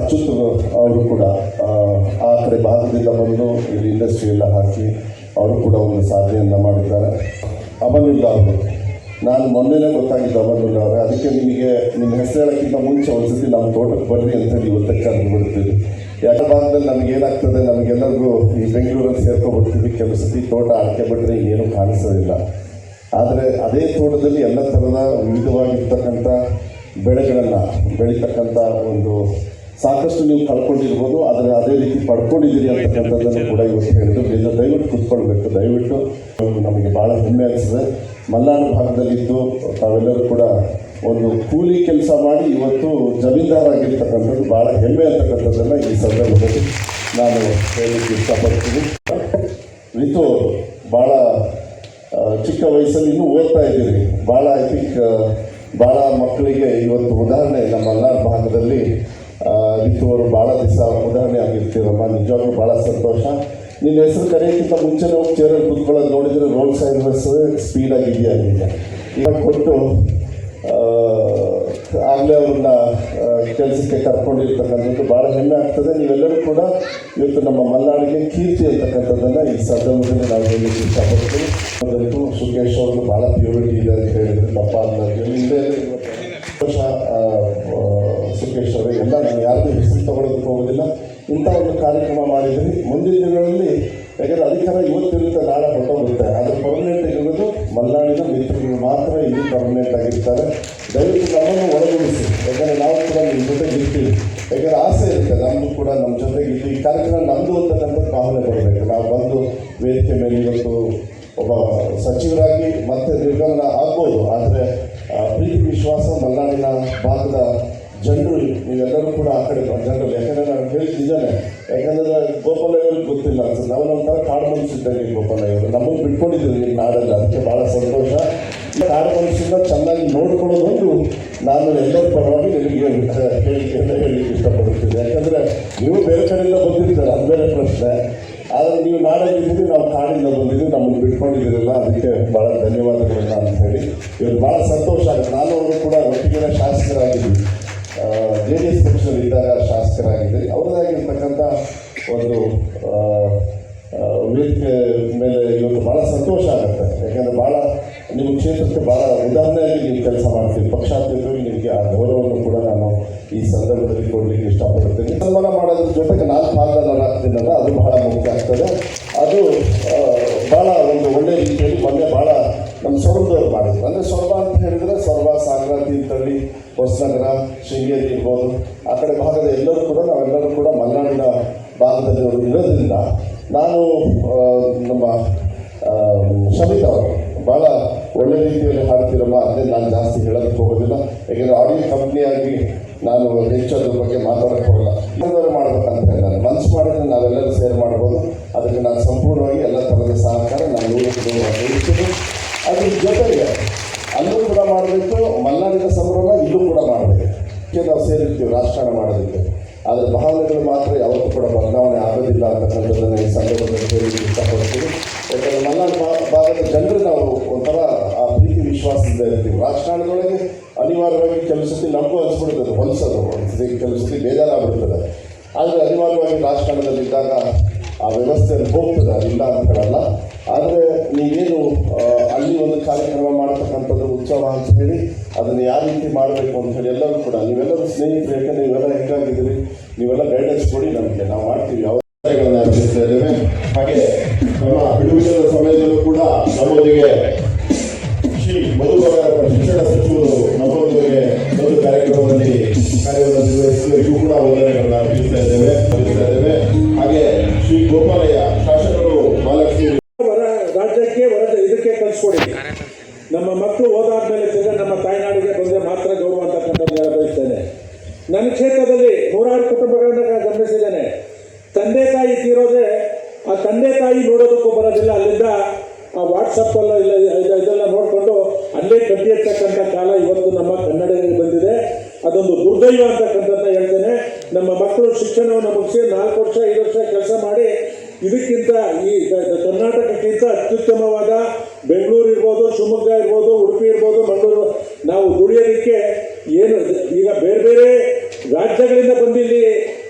ಅಚ್ಯುತ್ ಅವರು ಕೂಡ ಆ, ಕಡೆ ಭಾರತದಿಂದ ಬಂದು ಇಲ್ಲಿ ಇಂಡಸ್ಟ್ರಿ ಎಲ್ಲ ಹಾಕಿ ಅವರು ಕೂಡ ಒಂದು ಸಾಧನೆಯನ್ನು ಮಾಡಿದ್ದಾರೆ. ಅಮನುಲ್ಲಾ ಅವರು ನಾನು ಮೊನ್ನೆನೇ ಗೊತ್ತಾಗಿದ್ದು ಅಮನುಲ್ಲಾ ಅವರೇ. ಅದಕ್ಕೆ ನಿಮಗೆ ನಿಮ್ಮ ಹೆಸರು ಹೇಳೋಕ್ಕಿಂತ ಮುಂಚೆ ಒಂದ್ಸತಿ ನಮ್ಮ ತೋಟಕ್ಕೆ ಬರ್ರಿ ಅಂತ ನೀವು ಇವತ್ತಕ್ಕೆ ಕರೆದು ಬಿಡ್ತೀವಿ ಯಾಕೆ ಭಾಗದಲ್ಲಿ ನಮಗೇನಾಗ್ತದೆ ನಮಗೆಲ್ಲರಿಗೂ ಈ ಬೆಂಗಳೂರಲ್ಲಿ ಸೇರ್ಕೊಬಿಡ್ತೀವಿ ಕೆಲವು ಸತಿ ತೋಟ ಆಕೆ ಬಿಟ್ಟರೆ ಏನು ಕಾಣಿಸೋದಿಲ್ಲ. ಆದರೆ ಅದೇ ತೋಟದಲ್ಲಿ ಎಲ್ಲ ಥರದ ವಿವಿಧವಾಗಿರ್ತಕ್ಕಂಥ ಬೆಳೆಗಳನ್ನು ಬೆಳೀತಕ್ಕಂಥ ಒಂದು ಸಾಕಷ್ಟು ನೀವು ಕಳ್ಕೊಂಡಿರ್ಬೋದು ಆದರೆ ಅದೇ ರೀತಿ ಪಡ್ಕೊಂಡಿದ್ದೀರಿ ಅಂತಕ್ಕಂಥದ್ದನ್ನು ಕೂಡ ಇವತ್ತು ಹೇಳಿದ್ರು. ದಯವಿಟ್ಟು ಕೂತ್ಕೊಳ್ಬೇಕು. ದಯವಿಟ್ಟು ನಮಗೆ ಭಾಳ ಹೆಮ್ಮೆ ಅನಿಸ್ತದೆ ಮಲ್ನಾಡು ಭಾಗದಲ್ಲಿದ್ದು ತಾವೆಲ್ಲರೂ ಕೂಡ ಒಂದು ಕೂಲಿ ಕೆಲಸ ಮಾಡಿ ಇವತ್ತು ಜಮೀನ್ದಾರಾಗಿರ್ತಕ್ಕಂಥದ್ದು ಭಾಳ ಹೆಮ್ಮೆ ಅಂತಕ್ಕಂಥದ್ದನ್ನು ಈ ಸಂದರ್ಭದಲ್ಲಿ ನಾನು ಹೇಳಲಿಕ್ಕೆ ಇಷ್ಟಪಡ್ತೀನಿ. ರಿತು ಭಾಳ ಚಿಕ್ಕ ವಯಸ್ಸಲ್ಲಿ ಇನ್ನೂ ಓದ್ತಾ ಇದ್ದೀರಿ. ಭಾಳ ಐ ಥಿಂಕ್ ಭಾಳ ಮಕ್ಕಳಿಗೆ ಇವತ್ತು ಉದಾಹರಣೆ, ನಮ್ಮ ಮಲ್ನಾಡ್ ಅವರು ಭಾಳ ದಿವಸ ಉದಾಹರಣೆ ಆಗಿರ್ತೀರಮ್ಮ. ನಿಜವಾಗ್ಲೂ ಭಾಳ ಸಂತೋಷ. ನಿನ್ನ ಹೆಸರು ಕರೆಯೋಕ್ಕಿಂತ ಮುಂಚೆನೇ ನಾವು ಚೇರಲ್ಲಿ ಕುತ್ಕೊಳ್ಳೋದು ನೋಡಿದರೆ ರೋಡ್ ಸೈಡ್ ಬಸ್ ಸ್ಪೀಡಾಗಿ ಇದೆಯಾಗಿದೆ ಇವಾಗ ಕೊಟ್ಟು ಆಗಲೇ ಅವ್ರನ್ನ ಕೆಲಸಕ್ಕೆ ಕರ್ಕೊಂಡಿರ್ತಕ್ಕಂಥದ್ದು ಭಾಳ ಹೆಮ್ಮೆ ಆಗ್ತದೆ. ನೀವೆಲ್ಲರೂ ಕೂಡ ಇವತ್ತು ನಮ್ಮ ಮಲೆನಾಡಿಗೆ ಕೀರ್ತಿ ಅಂತಕ್ಕಂಥದ್ದನ್ನು ಈ ಸಂದರ್ಭದಲ್ಲಿ ನಾವು ಹೇಳಲಿಕ್ಕೆ ಇಷ್ಟಪಡ್ತೀವಿ. ಅದಕ್ಕೂ ಸುಖೇಶ್ ಅವ್ರದ್ದು ಭಾಳ ಪ್ಯೂರಿಟಿ ಇದೆ ಅಂತ ಹೇಳಿದ್ರು. ತಪ್ಪ ಅಂತ ಹಿಂದೆ ವರ್ಷ ಸುಖೇಶ್ ಅವರು. ಎಲ್ಲ ನಾನು ಹೆಸರು ತಗೊಳ್ಳೋದಕ್ಕೆ ಹೋಗೋದಿಲ್ಲ ಇಂಥ ಒಂದು ಕಾರ್ಯಕ್ರಮ ಮಾಡಿದ್ರಿ ಮುಂದಿನ ದಿನಗಳಲ್ಲಿ ಯಾಕಂದರೆ ಅಧಿಕಾರ ಇವತ್ತಿರುತ್ತೆ, ನಾಳೆ ಹೊರಟೋಗುತ್ತೆ. ಅದು ಪರ್ಮನೆಂಟ್ ಇರೋದು ಮಲೆನಾಡಿನ ಮಿತ್ರಗಳು ಮಾತ್ರ ಇಲ್ಲಿ ಪರ್ಮನೆಂಟ್ ಆಗಿರ್ತಾರೆ. ದಯವಿಟ್ಟು ನಮ್ಮನ್ನು ಒಳಗೊಳಿಸಿ. ಯಾಕಂದರೆ ನಾವು ಕೂಡ ನಿಮ್ಮ ಜೊತೆಗೆ ಇರ್ತೀವಿ ಯಾಕಂದರೆ ಆಸೆ ಇರುತ್ತೆ ನಮ್ಮದು ಕೂಡ ನಮ್ಮ ಜೊತೆಗೆ ಇಲ್ಲಿ ಈ ಕಾರ್ಯಕ್ರಮ ನಮ್ಮದು ಅಂತಕ್ಕಂಥ ಭಾವನೆ ಬರಬೇಕು ನಾವು ಬಂದು ವೇದಿಕೆ ಮೇಲೆ ಇವತ್ತು ಒಬ್ಬ ಸಚಿವರಾಗಿ ಮತ್ತೆ ನಿರ್ಗಮನ ಆಗ್ಬೋದು. ಆದರೆ ಪ್ರೀತಿ, ವಿಶ್ವಾಸ ಮಲೆನಾಡಿನ ಭಾಗದ ಕೂಡ ಆ ಕಡೆ ಜನರು ಯಾಕಂದರೆ ನಾನು ಹೇಳಿದ ಯಾಕಂದ್ರೆ ಯಾಕಂದರೆ ಗೋಪಾಲಯ್ಯವ್ರಿಗೆ ಗೊತ್ತಿಲ್ಲ. ಅನ್ಸುತ್ತೆ ನಾವು ಒಂಥರ ಕಾಡು ಮನುಷ್ಯರಿದ್ದಂಗೆ ಗೋಪಾಲಯ್ಯವರು. ನಮಗೆ ಬಿಟ್ಕೊಂಡಿದ್ದೀವಿ ಈ ನಾಡಲ್ಲಿ. ಅದಕ್ಕೆ ಭಾಳ ಸಂತೋಷ. ಕಾಡು ಮನುಷ್ಯನ ಚೆನ್ನಾಗಿ ನೋಡ್ಕೊಳ್ಳೋದೊಂದು ನಾನು ಎಲ್ಲರ ಪರವಾಗಿ ನಿಮಗೆ ಹೇಳಿಕೆ ಹೇಳಲಿಕ್ಕೆ ಇಷ್ಟಪಡುತ್ತೀನಿ. ಯಾಕಂದರೆ ನೀವು ಬೇರೆ ಕಡೆಯಿಂದ ಬಂದಿರ್ತಾರೆ ಅದು ಬೇರೆ ಪ್ರಶ್ನೆ. ಆದರೆ ನೀವು ನಾಡಲ್ಲಿದ್ದೀರಿ ನಾವು ಕಾಡಿಂದ ಬಂದಿದ್ದೀವಿ, ನಮ್ಮನ್ನು ಬಿಟ್ಕೊಂಡಿದ್ದೀರಲ್ಲ. ಅದಕ್ಕೆ ಭಾಳ ಧನ್ಯವಾದಗಳನ್ನ ಅಂತ ಹೇಳಿ. ಇವತ್ತು ಭಾಳ ಸಂತೋಷ ಆಗುತ್ತೆ. ನಾನು ಅವರು ಕೂಡ ಒಟ್ಟಿಗೆ ಶಾಸಕರಾಗಿದ್ದೀವಿ ಜೆ ಡಿ ಎಸ್ ಪಕ್ಷದಲ್ಲಿ ಇದ್ದಾಗ ಶಾಸಕರಾಗಿದ್ದರೆ ಅವರದಾಗಿರ್ತಕ್ಕಂಥ ಒಂದು ವೇದಿಕೆ ಮೇಲೆ ಇವತ್ತು ಭಾಳ ಸಂತೋಷ ಆಗುತ್ತೆ. ಯಾಕಂದರೆ ಭಾಳ ನಿಮ್ಮ ಕ್ಷೇತ್ರಕ್ಕೆ ಭಾಳ ಉದಾಹರಣೆಯಾಗಿ ನೀವು ಕೆಲಸ ಮಾಡ್ತೀವಿ ಪಕ್ಷಾತೀತವಾಗಿ ನಿಮಗೆ ಆ ಗೌರವವನ್ನು ಕೂಡ ನಾನು ಈ ಸಂದರ್ಭದಲ್ಲಿ ಕೊಡಲಿಕ್ಕೆ ಇಷ್ಟಪಡುತ್ತೇನೆ. ಸನ್ಮಾನ ಮಾಡೋದ್ರ ಜೊತೆಗೆ ನಾಲ್ಕು ಹಾಕ್ತೀನಲ್ಲ ಅದು ಬಹಳ ಮುಖ್ಯ ಆಗ್ತದೆ. ಅದು ಭಾಳ ಒಂದು ಒಳ್ಳೆಯ ರೀತಿಯಲ್ಲಿ ಮೊನ್ನೆ ಭಾಳ ನಮ್ಮ ಸೊರಬದವ್ರು ಮಾಡಿದ್ರು. ಅಂದರೆ ಸೊರಬ ಅಂತ ಹೇಳಿದ್ರೆ ಸೊರಬ ಸಾಗರ ತೀರ್ಥಹಳ್ಳಿ ಹೊಸನಗರ ಶೃಂಗೇರಿ ಇರ್ಬೋದು. ಆ ಕಡೆ ಭಾಗದ ಎಲ್ಲರೂ ಕೂಡ, ನಾವೆಲ್ಲರೂ ಕೂಡ ಮಲೆನಾಡಿನ ಭಾಗದಲ್ಲಿ ಅವರು ಇರೋದ್ರಿಂದ ನಾನು ನಮ್ಮ ಶಮಿತ್ ಅವರು ಭಾಳ ಒಳ್ಳೆ ರೀತಿಯಲ್ಲಿ ಹಾಡ್ತಿರಮ್ಮ, ಅದೇ ನಾನು ಜಾಸ್ತಿ ಹೇಳೋದಕ್ಕೆ ಹೋಗೋದಿಲ್ಲ. ಯಾಕೆಂದರೆ ಆಡಿಯೋ ಕಂಪ್ನಿಯಾಗಿ ನಾನು ಹೆಚ್ಚು ಅದ್ರ ಬಗ್ಗೆ ಮಾತಾಡೋಕ್ಕೆ ಹೋಗಲ್ಲ. ಇನ್ನೊಂದವರು ಮಾಡ್ಬೇಕಂತ ನಾನು. ಮನ್ಸು ಮಾಡಿದ್ರೆ ನಾವೆಲ್ಲರೂ ಸೇರ್ ಮಾಡ್ಬೋದು. ಅದಕ್ಕೆ ನಾನು ಸಂಪೂರ್ಣವಾಗಿ ಎಲ್ಲ ಥರದ ವಿಶ್ವಾಸದಿಂದ ಇರ್ತೀವಿ ರಾಜಕಾರಣದೊಳಗೆ ಅನಿವಾರ್ಯವಾಗಿ ಕೆಲವು ಸತಿ ನಮಗೂ ಅನಿಸ್ಬಿಡ್ತದೆ ಹೊಲಿಸೋದು ಕೆಲವು ಸತಿ ಬೇಜಾರಾಗ್ಬಿಡ್ತದೆ ಆದರೆ ಅನಿವಾರ್ಯವಾಗಿ ರಾಜಕಾರಣದಲ್ಲಿದ್ದಾಗ ಆ ವ್ಯವಸ್ಥೆಯಲ್ಲಿ ಹೋಗ್ತದೆ ಅದಿಲ್ಲ ಅಂತ ಹೇಳಲ್ಲ. ಆದರೆ ನೀವೇನು ಅಲ್ಲಿ ಒಂದು ಕಾರ್ಯಕ್ರಮ ಮಾಡ್ತಕ್ಕಂಥದ್ದು ಉತ್ಸವ ಅಂತ ಹೇಳಿ ಅದನ್ನು ಯಾವ ರೀತಿ ಮಾಡಬೇಕು ಅಂತ ಹೇಳಿ ಎಲ್ಲರೂ ಕೂಡ, ನೀವೆಲ್ಲರೂ ಸ್ನೇಹಿತರು, ಯಾಕಂದರೆ ನೀವೆಲ್ಲ ಹೆಂಗಾಗಿದ್ದೀರಿ, ನೀವೆಲ್ಲ ಗೈಡೆನ್ಸ್ ಕೊಡಿ ನಮಗೆ. ನಾವು ಮಾಡ್ತೀವಿ, ಯಾವ ಇದ್ದೇವೆ. ಹಾಗೆ ನಮ್ಮ ಬಿಡುವಿನ ಸಮಯದಲ್ಲೂ ಕೂಡ ನಮ್ಮೊಂದಿಗೆ ಮಧುಬಾಗರ ಶಿಕ್ಷಣ ಸಚಿವರು ನಮ್ಮೊಂದಿಗೆ ಒಂದು ಕಾರ್ಯಕ್ರಮದಲ್ಲಿ ಕಾರ್ಯವನ್ನು ನಿರ್ವಹಿಸಲು ಇವು ಕೂಡ ವಂದನೆಗಳನ್ನ ಅರ್ಪಿಸ್ತಾ ಇದ್ದೇವೆ ಇದ್ದೇವೆ ಹಾಗೆ ಶ್ರೀ ಗೋಪಾಲಯ್ಯ ಶಾಸಕರು ಮಹಾಲಕ್ಷ್ಮಿ ರಾಜ್ಯಕ್ಕೆ ಹೊರ ಇದಕ್ಕೆ ಕಲಿಸ್ಕೊಡಿ ನಮ್ಮ ಮಕ್ಕಳು ಓದಾದ್ಮೇಲೆ ತಿರ್ಗಾ ನಮ್ಮ ತಾಯ್ನಾಡಿಗೆ ಬಂದರೆ ಮಾತ್ರ ಗೌರವ ಅಂತಕ್ಕಂಥದ್ದು ಹೇಳ ಬಯಸ್ತೇನೆ. ನನ್ನ ಕ್ಷೇತ್ರದಲ್ಲಿ ನೂರಾರು ಕುಟುಂಬಗಳನ್ನ ಗಮನಿಸಿದ್ದೇನೆ. ತಂದೆ ತಾಯಿ ತೀರೋದೇ ತಂದೆ ತಾಯಿ ನೋಡೋದಕ್ಕೂ ಬರೋದಿಲ್ಲ. ಅಲ್ಲಿಂದ ಆ ವಾಟ್ಸಪ್ ಅಲ್ಲ ಇಲ್ಲ ಇದೆಲ್ಲ ನೋಡಿಕೊಂಡು ಅಲ್ಲೇ ಕಟ್ಟಿ ಇರ್ತಕ್ಕಂಥ ಕಾಲ ಇವತ್ತು ನಮ್ಮ ಕನ್ನಡಿಗರಿಗೆ ಬಂದಿದೆ. ಅದೊಂದು ದುರ್ದೈವ ಅಂತಕ್ಕಂಥದ್ದನ್ನ ಹೇಳ್ತೇನೆ. ನಮ್ಮ ಮಕ್ಕಳು ಶಿಕ್ಷಣವನ್ನು ಮುಗಿಸಿ ನಾಲ್ಕು ವರ್ಷ, ಐದು ವರ್ಷ ಕೆಲಸ ಮಾಡಿ ಇದಕ್ಕಿಂತ ಈ ಕರ್ನಾಟಕಕ್ಕಿಂತ ಅತ್ಯುತ್ತಮವಾದ ಬೆಂಗಳೂರು ಇರ್ಬೋದು, ಶಿವಮೊಗ್ಗ ಇರ್ಬೋದು, ಉಡುಪಿ ಇರ್ಬೋದು, ಮಂಗಳೂರು. ನಾವು ದುಡಿಯೋದಕ್ಕೆ ಏನು ಈಗ ಬೇರೆ ಬೇರೆ ರಾಜ್ಯಗಳಿಂದ ಬಂದಿಲ್ಲಿ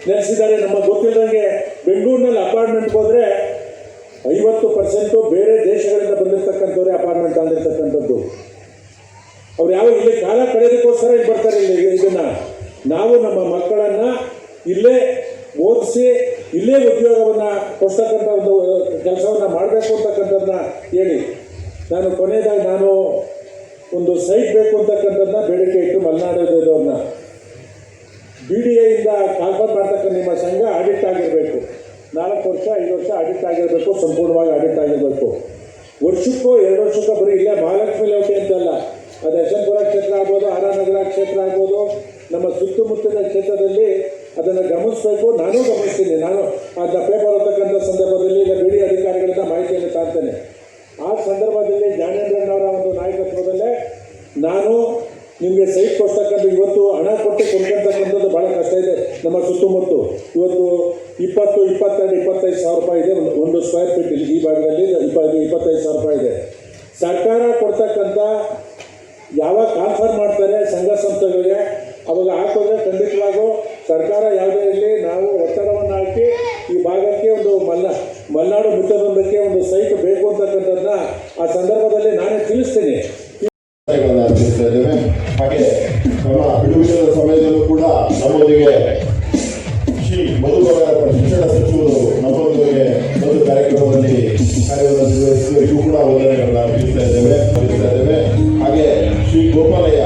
ನೆಲೆಸಿದ್ದಾರೆ. ನಮ್ಮ ಗೊತ್ತಿಲ್ಲದಂಗೆ ಬೆಂಗಳೂರಿನಲ್ಲಿ ಅಪಾರ್ಟ್ಮೆಂಟ್ಗೆ ಹೋದ್ರೆ ಐವತ್ತು ಪರ್ಸೆಂಟು ಬೇರೆ ದೇಶಗಳಿಂದ ಬಂದಿರತಕ್ಕಂಥವ್ರೆ ಅಪಾರ್ಟ್ಮೆಂಟ್ ಆಗಿರ್ತಕ್ಕಂಥದ್ದು. ಅವ್ರು ಯಾವ ಇಲ್ಲಿ ಕಾಲ ಕಳೆಯೋದಕ್ಕೋಸ್ಕರ ಇಲ್ಲಿ ಬರ್ತಾರೆ ಇಲ್ಲಿ ಇದನ್ನ. ನಾವು ನಮ್ಮ ಮಕ್ಕಳನ್ನ ಇಲ್ಲೇ ಓದಿಸಿ, ಇಲ್ಲೇ ಉದ್ಯೋಗವನ್ನ ಕೊಡ್ತಕ್ಕಂಥ ಒಂದು ಕೆಲಸವನ್ನ ಮಾಡಬೇಕು ಅಂತಕ್ಕಂಥದ್ದನ್ನ ಹೇಳಿ. ನಾನು ಕೊನೆಯದಾಗಿ ನಾನು ಒಂದು ಸೈಟ್ ಬೇಕು ಅಂತಕ್ಕಂಥದ್ದನ್ನ ಬೇಡಿಕೆ ಇಟ್ಟು ಮಲೆನಾಡೋದವ್ರನ್ನ ಬಿ ಡಿ ಎಯಿಂದ ಕಾಲ್ಪನ್ ಮಾಡ್ತಕ್ಕಂಥ ನಿಮ್ಮ ಸಂಘ ಆಡಿಟ್ ಆಗಿರಬೇಕು. ನಾಲ್ಕು ವರ್ಷ, ಐದು ವರ್ಷ ಆಡಿಟ್ ಆಗಿರಬೇಕು, ಸಂಪೂರ್ಣವಾಗಿ ಆಡಿಟ್ ಆಗಿರಬೇಕು. ವರ್ಷಕ್ಕೂ, ಎರಡು ವರ್ಷಕ್ಕೂ ಬರೀ ಇಲ್ಲೇ ಮಹಾಲಕ್ಷ್ಮಿ ಲೇಔಟಿ ಅಂತಲ್ಲ. ಅದು ಯಶವಂತಪುರ ಕ್ಷೇತ್ರ ಆಗ್ಬೋದು ಆರ್ ಆರ್ ಕ್ಷೇತ್ರ ಆಗ್ಬೋದು. ನಮ್ಮ ಸುತ್ತಮುತ್ತಲಿನ ಕ್ಷೇತ್ರದಲ್ಲಿ ಅದನ್ನು ಗಮನಿಸಬೇಕು. ನಾನು ಗಮನಿಸ್ತೀನಿ. ನಾನು ಅದನ್ನ ಪೇಪರ್ ಹೋಗ್ತಕ್ಕಂಥ ಸಂದರ್ಭದಲ್ಲಿ ಈಗ ಬಿಡಿ ಅಧಿಕಾರಿಗಳಿಂದ ಮಾಹಿತಿಯನ್ನು ತಾಳ್ತೇನೆ ಆ ಸಂದರ್ಭದಲ್ಲಿ ಜ್ಞಾನೇಂದ್ರನವರ ಒಂದು ನಾಯಕತ್ವದಲ್ಲೇ ನಾನು ನಿಮಗೆ ಸೈಟ್ ಕೊಡ್ತಕ್ಕಂಥ ಇವತ್ತು ಹಣ ಕೊಟ್ಟು ಕೊಂಡ್ಕೊಳ್ತಕ್ಕಂಥದ್ದು ಭಾಳ ಕಷ್ಟ ಇದೆ ನಮ್ಮ ಸುತ್ತಮುತ್ತ ಇವತ್ತು ಇಪ್ಪತ್ತು, ಇಪ್ಪತ್ತೆರಡು, ಇಪ್ಪತ್ತೈದು ಸಾವಿರ ರೂಪಾಯಿ ಇದೆ. ಒಂದು ಸ್ಕ್ವೇರ್ ಫೀಟ್ ಈ ಭಾಗದಲ್ಲಿ ಇಪ್ಪತ್ತು ಇಪ್ಪತ್ತೈದು ಸಾವಿರ ರೂಪಾಯಿ ಇದೆ. ಸರ್ಕಾರ ಕೊಡ್ತಕ್ಕಂಥ ಯಾವಾಗ ಕಾನ್ಫರ್ ಮಾಡ್ತಾರೆ ಸಂಘ ಸಂಸ್ಥೆಗಳಿಗೆ, ಅವಾಗ ಹಾಕೋದ್ರೆ ಖಂಡಿತವಾಗೂ ಸರ್ಕಾರ ನಮ್ಮ ಬಿಡುಗಡೆ ಸಮಯದಲ್ಲೂ ಕೂಡ ನಮ್ಮೊಂದಿಗೆ ಶ್ರೀ ಮಧುಬರ ಶಿಕ್ಷಣ ಸಚಿವರು ನಮ್ಮೊಂದಿಗೆ ಒಂದು ಕಾರ್ಯಕ್ರಮದಲ್ಲಿ ಕಾರ್ಯವನ್ನು ನಿರ್ವಹಿಸಿದರು ಇವು ಕೂಡ ವಂದನೆಗಳನ್ನು ತಿಳಿಸ್ತಾ ಇದ್ದೇವೆ ಇದ್ದೇವೆ. ಹಾಗೆ ಶ್ರೀ ಗೋಪಾಲಯ್ಯ